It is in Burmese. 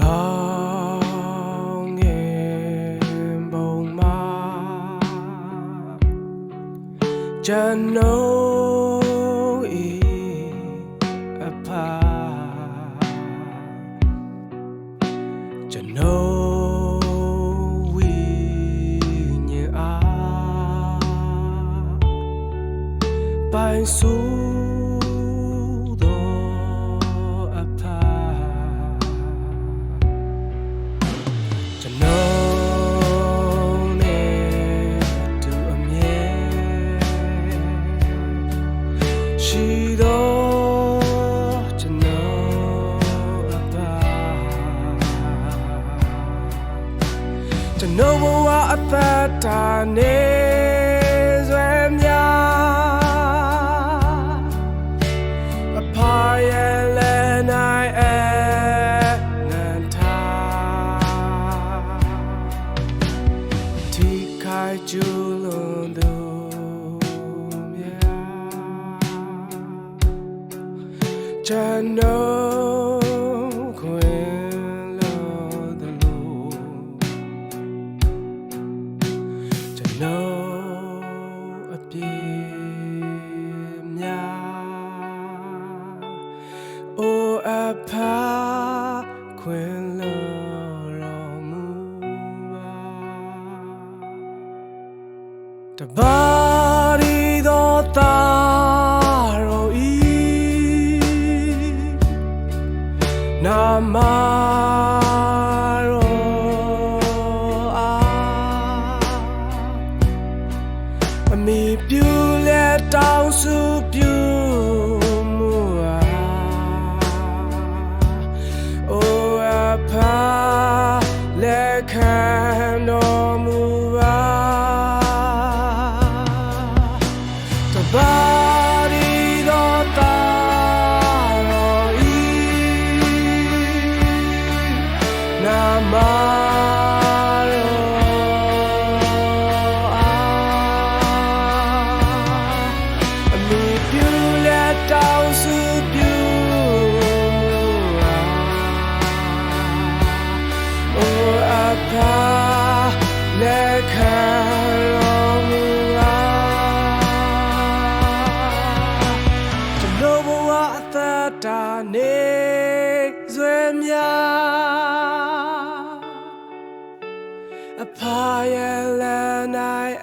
ကောင်းငယ်ဘုံမှာကျွန်တော်ဤအဖာကျွန်တော်ဝိညာဉ်အားပိုင်စု ကျွန်တော်ဘဝအသက်တာနေစွဲများအဖာရဲ့လည်းနိုင်အနန္တာထိခိုက်ကျူးလွန်သူများကျွန်တော် ကျွန်တော်အပြည့်များအိုအဖာခွင်လို့တော်မူပါတပါရီသောသားတော်ဤနာမ တောင်းစုပြုမှုအားအိုအဖာလက်ခံ တာနေဆွေမြအဖာရလန်နိုင်